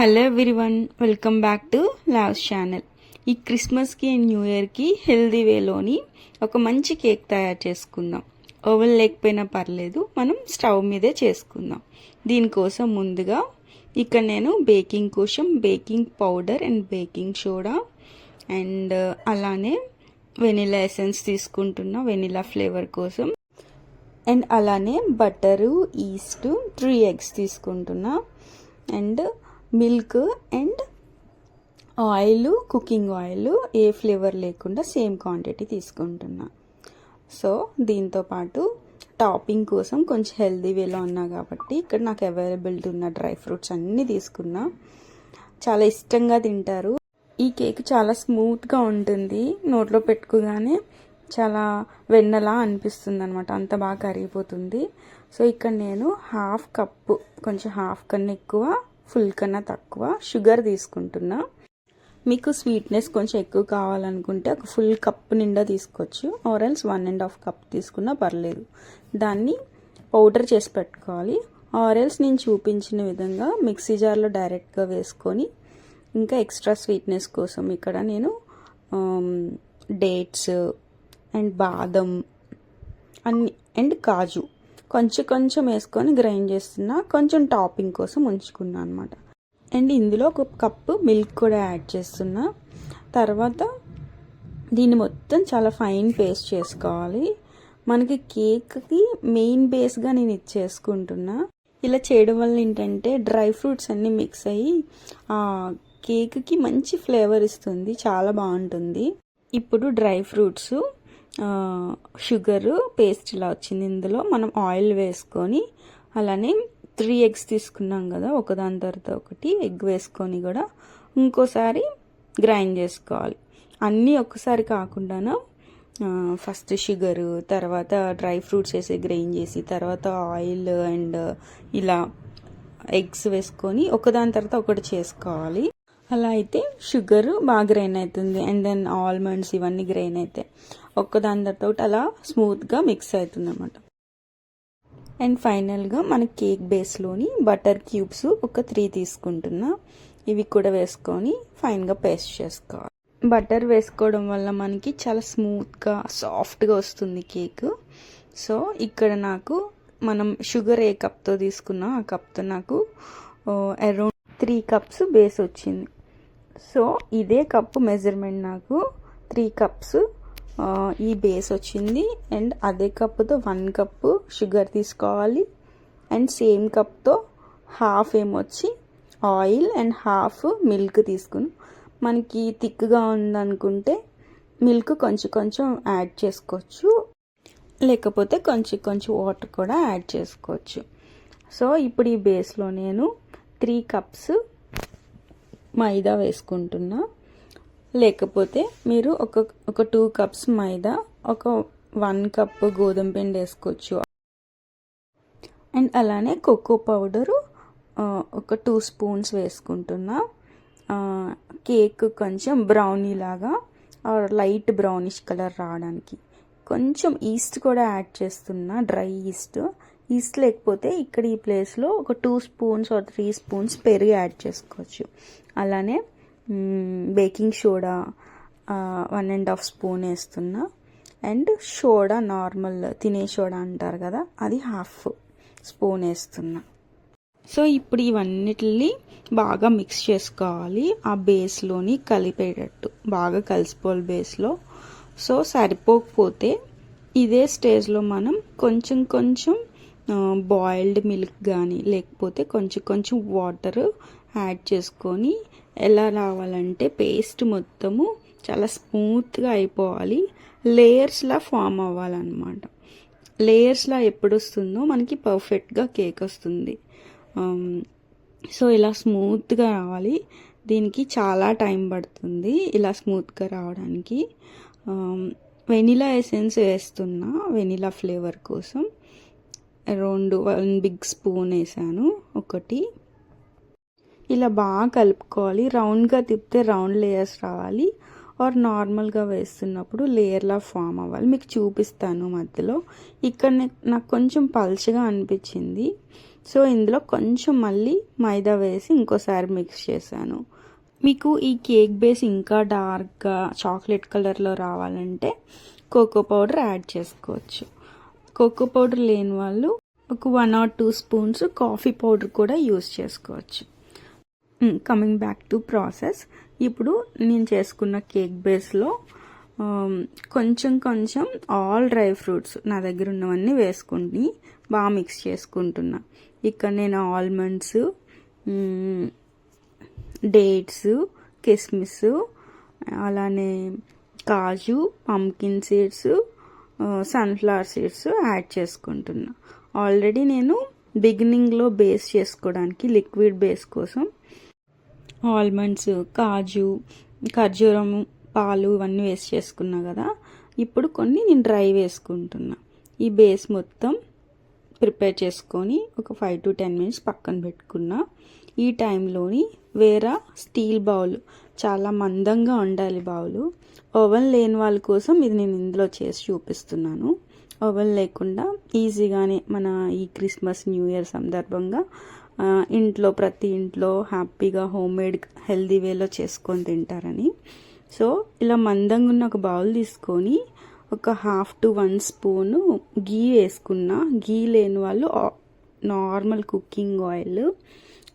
Hello everyone welcome back to లావ్స్ channel ఈ క్రిస్మస్కి and new ఇయర్కి హెల్దీ వేలోని ఒక మంచి కేక్ తయారు చేసుకుందాం. ఓవెన్ లేకపోయినా పర్లేదు మనం స్టవ్ మీదే చేసుకుందాం. దీనికోసం ముందుగా ఇక్కడ నేను బేకింగ్ కోసం baking powder and baking soda and అలానే వెనిలా ఎసెన్స్ తీసుకుంటున్నా వెనిలా ఫ్లేవర్ కోసం. అండ్ అలానే బటరు ఈస్ట్ త్రీ ఎగ్స్ తీసుకుంటున్నా. And milk and oil cooking oil A flavour లేకుండా సేమ్ క్వాంటిటీ తీసుకుంటున్నా. సో దీంతో పాటు టాపింగ్ కోసం కొంచెం హెల్దీ వేలో ఉన్నా కాబట్టి ఇక్కడ నాకు అవైలబిలిటీ ఉన్న డ్రై ఫ్రూట్స్ అన్నీ తీసుకున్నా. చాలా ఇష్టంగా తింటారు. ఈ కేక్ చాలా స్మూత్గా ఉంటుంది. నోట్లో పెట్టుకోగానే చాలా వెన్నలా అనిపిస్తుంది అనమాట అంత బాగా కరిగిపోతుంది. సో ఇక్కడ నేను హాఫ్ కప్పు కొంచెం హాఫ్ కన్నా ఎక్కువ ఫుల్ కన్నా తక్కువ షుగర్ తీసుకుంటున్నా. మీకు స్వీట్నెస్ కొంచెం ఎక్కువ కావాలనుకుంటే ఒక ఫుల్ కప్ నిండా తీసుకోవచ్చు. Or else one and half cup తీసుకున్నా పర్లేదు. దాన్ని పౌడర్ చేసి పెట్టుకోవాలి. ఆరెల్స్ నేను చూపించిన విధంగా మిక్సీ జార్లో డైరెక్ట్గా వేసుకొని ఇంకా ఎక్స్ట్రా స్వీట్నెస్ కోసం ఇక్కడ నేను డేట్స్ అండ్ బాదం అన్ని అండ్ కాజు. కొంచెం కొంచెం వేసుకొని గ్రైండ్ చేస్తున్నా. కొంచెం టాపింగ్ కోసం ఉంచుకున్నా అనమాట అండ్ ఇందులో ఒక కప్పు మిల్క్ కూడా యాడ్ చేస్తున్నా. తర్వాత దీన్ని మొత్తం చాలా ఫైన్ పేస్ట్ చేసుకోవాలి. మనకి కేక్కి మెయిన్ బేస్గా నేను ఇది చేసుకుంటున్నా. ఇలా చేయడం వల్ల ఏంటంటే డ్రై ఫ్రూట్స్ అన్నీ మిక్స్ అయ్యి కేక్కి మంచి ఫ్లేవర్ ఇస్తుంది. చాలా బాగుంటుంది. ఇప్పుడు డ్రై ఫ్రూట్స్ షుగర్ పేస్ట్ ఇలా వచ్చింది ఇందులో. మనం ఆయిల్ వేసుకొని అలానే త్రీ ఎగ్స్ తీసుకున్నాం కదా ఒకదాని తర్వాత ఒకటి ఎగ్ వేసుకొని కూడా ఇంకోసారి గ్రైండ్ చేసుకోవాలి. అన్నీ ఒక్కసారి కాకుండా ఫస్ట్ షుగర్ తర్వాత డ్రై ఫ్రూట్స్ వేసి గ్రైండ్ చేసి తర్వాత ఆయిల్ అండ్ ఇలా ఎగ్స్ వేసుకొని ఒకదాని తర్వాత ఒకటి చేసుకోవాలి. అలా అయితే షుగర్ బాగా గ్రైన్ అవుతుంది. అండ్ దెన్ ఆల్మండ్స్ ఇవన్నీ గ్రైన్ అవుతాయి. ఒక్కదాని అలా స్మూత్గా మిక్స్ అవుతుంది అనమాట అండ్ ఫైనల్గా మన కేక్ బేస్లోని బటర్ క్యూబ్స్ ఒక త్రీ తీసుకుంటున్నా. ఇవి కూడా వేసుకొని ఫైన్గా పేస్ట్ చేసుకోవాలి. బటర్ వేసుకోవడం వల్ల మనకి చాలా స్మూత్గా సాఫ్ట్గా వస్తుంది కేక్. సో ఇక్కడ నాకు మనం షుగర్ ఏ కప్తో తీసుకున్నా ఆ కప్తో నాకు అరౌండ్ త్రీ కప్స్ బేస్ వచ్చింది. సో ఇదే కప్పు మెజర్మెంట్ నాకు. త్రీ కప్స్ ఈ బేస్ వచ్చింది. అండ్ అదే కప్పుతో వన్ కప్పు షుగర్ తీసుకోవాలి. అండ్ సేమ్ కప్తో హాఫ్ ఏమొచ్చి ఆయిల్ అండ్ హాఫ్ మిల్క్ తీసుకుని మనకి థిక్గా ఉందనుకుంటే మిల్క్ కొంచెం కొంచెం యాడ్ చేసుకోవచ్చు. లేకపోతే కొంచెం కొంచెం వాటర్ కూడా యాడ్ చేసుకోవచ్చు. సో ఇప్పుడు ఈ బేస్లో నేను త్రీ కప్స్ మైదా వేసుకుంటున్నా. లేకపోతే మీరు ఒక ఒక టూ కప్స్ మైదా ఒక వన్ కప్ గోధుమ పిండి వేసుకోవచ్చు. అండ్ అలానే కోకో పౌడరు ఒక టూ స్పూన్స్ వేసుకుంటున్నా. కేక్ కొంచెం బ్రౌనీ లాగా లైట్ బ్రౌనిష్ కలర్ రావడానికి. కొంచెం ఈస్ట్ కూడా యాడ్ చేస్తున్నా డ్రై ఈస్ట్ ఈస్ట్ లేకపోతే ఇక్కడ ఈ ప్లేస్లో ఒక two spoons or three spoons పెరుగు యాడ్ చేసుకోవచ్చు. అలానే baking soda one and half spoon వేస్తున్నా. అండ్ సోడా నార్మల్ తినే సోడా అంటారు కదా అది హాఫ్ స్పూన్ వేస్తున్నా. సో ఇప్పుడు ఇవన్నిటిని బాగా మిక్స్ చేసుకోవాలి ఆ బేస్లోని కలిపేటట్టు బాగా కలిసిపోవాలి బేస్లో. సో సరిపోకపోతే ఇదే స్టేజ్లో మనం కొంచెం కొంచెం బాయిల్డ్ మిల్క్ కానీ లేకపోతే కొంచెం కొంచెం వాటర్ యాడ్ చేసుకొని ఎలా రావాలంటే పేస్ట్ మొత్తము చాలా స్మూత్గా అయిపోవాలి. లేయర్స్లా ఫామ్ అవ్వాలన్నమాట. లేయర్స్లా ఎప్పుడు వస్తుందో మనకి పర్ఫెక్ట్గా కేక్ వస్తుంది. Um, సో ఇలా స్మూత్గా రావాలి. దీనికి చాలా టైం పడుతుంది ఇలా స్మూత్గా రావడానికి. Um, వెనిలా ఎసెన్స్ వేస్తున్నా వెనిలా ఫ్లేవర్ కోసం. రెండు వన్ బిగ్ స్పూన్ వేసాను. ఒకటి ఇలా బాగా కలుపుకోవాలి. రౌండ్గా తిప్పితే రౌండ్ లేయర్స్ రావాలి. ఆర్ నార్మల్గా వేస్తున్నప్పుడు లేయర్లా ఫామ్ అవ్వాలి. మీకు చూపిస్తాను మధ్యలో. ఇక్కడ నాకు కొంచెం పల్చగా అనిపించింది. సో ఇందులో కొంచెం మళ్ళీ మైదా వేసి ఇంకోసారి మిక్స్ చేశాను. మీకు ఈ కేక్ బేస్ ఇంకా డార్క్గా చాక్లెట్ కలర్లో రావాలంటే కోకో పౌడర్ యాడ్ చేసుకోవచ్చు. కోకో పౌడర్ లేని వాళ్ళు ఒక one or two spoons coffee powder కూడా యూస్ చేసుకోవచ్చు. కమింగ్ బ్యాక్ టు ప్రాసెస్ ఇప్పుడు నేను చేసుకున్న కేక్ బేస్లో కొంచెం కొంచెం ఆల్ డ్రై ఫ్రూట్స్ నా దగ్గర ఉన్నవన్నీ వేసుకుని బాగా మిక్స్ చేసుకుంటున్నా. ఇక్కడ నేను ఆల్మండ్స్ డేట్స్ కిస్మిస్ అలానే కాజు pumpkin seeds sunflower seeds add చేసుకుంటున్నా. ఆల్రెడీ నేను బిగినింగ్లో బేస్ చేసుకోవడానికి లిక్విడ్ బేస్ కోసం ఆల్మండ్స్ కాజు ఖర్జూరం పాలు ఇవన్నీ వేస్ట్ చేసుకున్నా కదా. ఇప్పుడు కొన్ని నేను డ్రై వేసుకుంటున్నా. ఈ బేస్ మొత్తం ప్రిపేర్ చేసుకొని ఒక ఫైవ్ టు టెన్ మినిట్స్ పక్కన పెట్టుకున్నా. ఈ టైంలోని వేరే స్టీల్ బౌల్ చాలా మందంగా ఉండాలి బౌలు. ఓవెన్ లేని వాళ్ళ కోసం ఇది నేను ఇందులో చేసి చూపిస్తున్నాను. ఓవెన్ లేకుండా ఈజీగానే మన ఈ క్రిస్మస్ న్యూ ఇయర్ సందర్భంగా ఇంట్లో ప్రతి ఇంట్లో హ్యాపీగా హోమ్ మేడ్ హెల్దీ వేలో చేసుకొని తింటారని. సో ఇలా మందంగా ఉన్న ఒక బౌల్ తీసుకొని ఒక half to one spoon ghee వేసుకున్న గీ లేని వాళ్ళు నార్మల్ కుకింగ్ ఆయిల్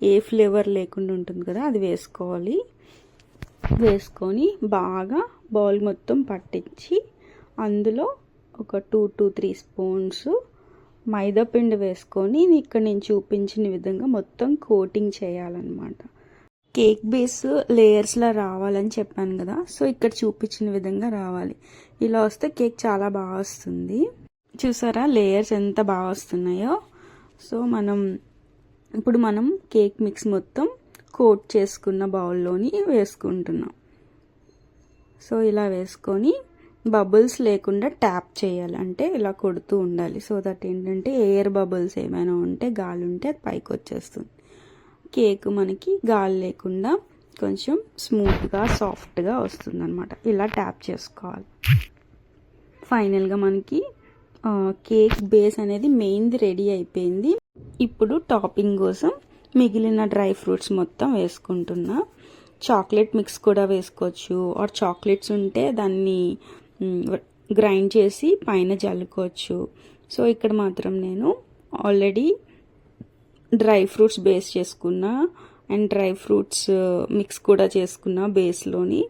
ఏ ఫ్లేవర్ లేకుండా ఉంటుంది కదా అది వేసుకోవాలి. వేసుకొని బాగా బౌల్ మొత్తం పట్టించి అందులో ఒక టూ టు త్రీ స్పూన్స్ మైదాపిండి వేసుకొని ఇక్కడ నేను చూపించిన విధంగా మొత్తం కోటింగ్ చేయాలన్నమాట. కేక్ బేస్ లేయర్స్లో రావాలని చెప్పాను కదా సో ఇక్కడ చూపించిన విధంగా రావాలి. ఇలా వస్తే కేక్ చాలా బాగా వస్తుంది. చూసారా లేయర్స్ ఎంత బాగా వస్తున్నాయో. సో మనం ఇప్పుడు మనం కేక్ మిక్స్ మొత్తం కోట్ చేసుకున్న బౌల్లోని వేసుకుంటున్నాం. సో ఇలా వేసుకొని బబుల్స్ లేకుండా ట్యాప్ చేయాలి. అంటే ఇలా కొడుతూ ఉండాలి. సో దట్ ఏంటంటే ఎయిర్ బబుల్స్ ఏమైనా ఉంటే గాలి ఉంటే అది పైకి వచ్చేస్తుంది. కేక్ మనకి గాలి లేకుండా కొంచెం స్మూత్గా సాఫ్ట్గా వస్తుంది అనమాట ఇలా ట్యాప్ చేసుకోవాలి. ఫైనల్గా మనకి కేక్ బేస్ అనేది మెయిన్ది రెడీ అయిపోయింది. ఇప్పుడు టాపింగ్ కోసం మిగిలిన డ్రై ఫ్రూట్స్ మొత్తం వేసుకుంటున్నా. చాక్లెట్ మిక్స్ కూడా వేసుకోవచ్చు. ఆర్ చాక్లెట్స్ ఉంటే దాన్ని గ్రైండ్ చేసి పైన జల్లుకోవచ్చు. సో ఇక్కడ మాత్రం నేను ఆల్రెడీ డ్రై ఫ్రూట్స్ బేస్ చేసుకున్నా అండ్ డ్రై ఫ్రూట్స్ మిక్స్ కూడా చేసుకున్న బేస్లోని.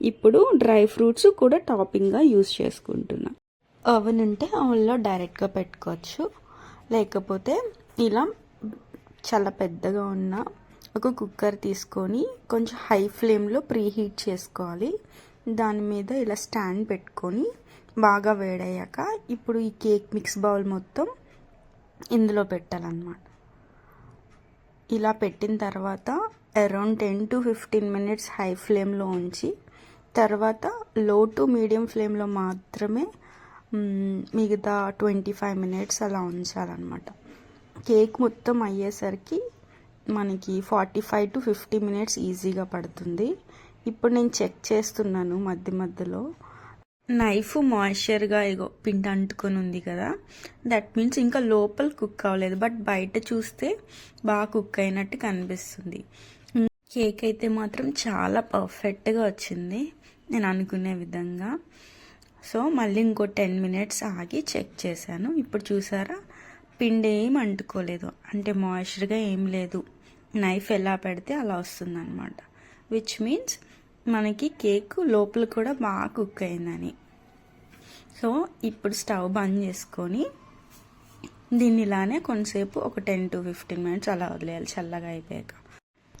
ఇప్పుడు డ్రై ఫ్రూట్స్ కూడా టాపింగ్గా యూస్ చేసుకుంటున్నా. ఓవెన్ ఉంటే ఓవెన్లో డైరెక్ట్గా పెట్టుకోవచ్చు. లేకపోతే ఇలా చాలా పెద్దగా ఉన్న ఒక కుక్కర్ తీసుకొని కొంచెం హై ఫ్లేమ్లో ప్రీ హీట్ చేసుకోవాలి. దాని మీద ఇలా స్టాండ్ పెట్టుకొని బాగా వేడయ్యాక ఇప్పుడు ఈ కేక్ మిక్స్ బౌల్ మొత్తం ఇందులో పెట్టాలన్నమాట. ఇలా పెట్టిన తర్వాత around ten to fifteen minutes high ఫ్లేమ్లో ఉంచి తర్వాత లో టు మీడియం ఫ్లేమ్లో మాత్రమే మిగతా ట్వంటీ ఫైవ్ మినిట్స్ అలా ఉంచాలన్నమాట. కేక్ మొత్తం అయ్యేసరికి మనకి forty five to fifty minutes ఈజీగా పడుతుంది. ఇప్పుడు నేను చెక్ చేస్తున్నాను మధ్య మధ్యలో. నైఫ్ మాయిశ్చర్గా ఇగో పిండి అంటుకొని ఉంది కదా. దట్ మీన్స్ ఇంకా లోపల కుక్ అవ్వలేదు బట్ బయట చూస్తే బాగా కుక్ అయినట్టు కనిపిస్తుంది. కేక్ అయితే మాత్రం చాలా పర్ఫెక్ట్గా వచ్చింది నేను అనుకునే విధంగా. సో మళ్ళీ ఇంకో టెన్ మినిట్స్ ఆగి చెక్ చేశాను. ఇప్పుడు చూసారా? పిండి ఏం అంటుకోలేదు అంటే మాయిశ్చర్గా ఏం లేదు. నైఫ్ ఎలా పెడితే అలా వస్తుంది అనమాట విచ్ మీన్స్ మనకి కేక్ లోపల కూడా బాగా కుక్ అయిందని. సో ఇప్పుడు స్టవ్ బంద్ చేసుకొని దీన్ని ఇలానే కొంతసేపు ఒక టెన్ టు ఫిఫ్టీన్ మినిట్స్ అలా వదిలేయాలి చల్లగా అయిపోయాక.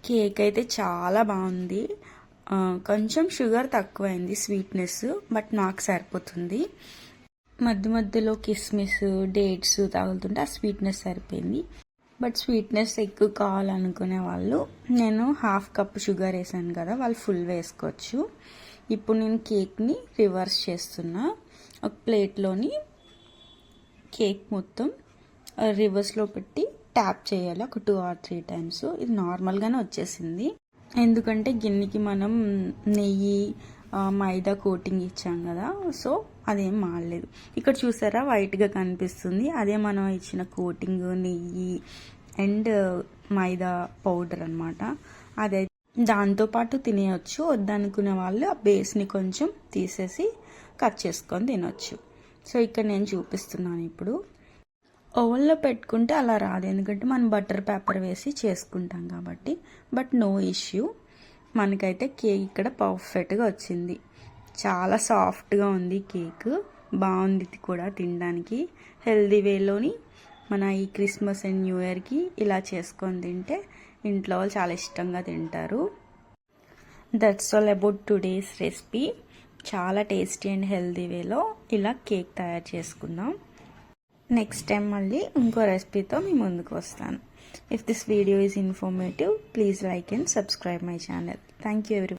కేక్ అయితే చాలా బాగుంది. కొంచెం షుగర్ తక్కువైంది స్వీట్నెస్ బట్ నాకు సరిపోతుంది. మధ్య మధ్యలో కిస్మిస్ డేట్స్ తగులుతుంటే ఆ స్వీట్నెస్ సరిపోయింది. బట్ స్వీట్నెస్ ఎక్కువ కావాలనుకునే వాళ్ళు నేను హాఫ్ కప్ షుగర్ వేసాను కదా వాళ్ళు ఫుల్ వేసుకోవచ్చు. ఇప్పుడు నేను కేక్ని రివర్స్ చేస్తున్నా. ఒక ప్లేట్లోని కేక్ మొత్తం రివర్స్లో పెట్టి ట్యాప్ చేయాలి. ఒక టూ ఆర్ త్రీ టైమ్స్. ఇది నార్మల్గానే వచ్చేసింది. ఎందుకంటే గిన్నెకి మనం నెయ్యి మైదా కోటింగ్ ఇచ్చాం కదా సో అదేం మాడలేదు ఇక్కడ చూసారా వైట్గా కనిపిస్తుంది. అదే మనం ఇచ్చిన కోటింగ్ నెయ్యి అండ్ మైదా పౌడర్ అనమాట అదే దాంతోపాటు తినేయచ్చు. వద్దనుకునే వాళ్ళు ఆ బేస్ని కొంచెం తీసేసి కట్ చేసుకొని తినొచ్చు. సో ఇక్కడ నేను చూపిస్తున్నాను ఇప్పుడు. ఓవెన్లో పెట్టుకుంటే అలా రాదు. ఎందుకంటే మనం బటర్ పేపర్ వేసి చేసుకుంటాం కాబట్టి. But no issue. మనకైతే కేక్ ఇక్కడ పర్ఫెక్ట్గా వచ్చింది. చాలా సాఫ్ట్గా ఉంది కేక్. బాగుంది ఇది కూడా తినడానికి. హెల్దీ వేలోని మన ఈ క్రిస్మస్ అండ్ న్యూ ఇయర్కి ఇలా చేసుకొని తింటే ఇంట్లో వాళ్ళు చాలా ఇష్టంగా తింటారు. That's all about today's recipe చాలా టేస్టీ అండ్ హెల్దీ వేలో ఇలా కేక్ తయారు చేసుకుందాం. నెక్స్ట్ టైం మళ్ళీ ఇంకో రెసిపీతో మీ ముందుకు వస్తాను. If this video is informative, please like and subscribe my channel. Thank you everyone.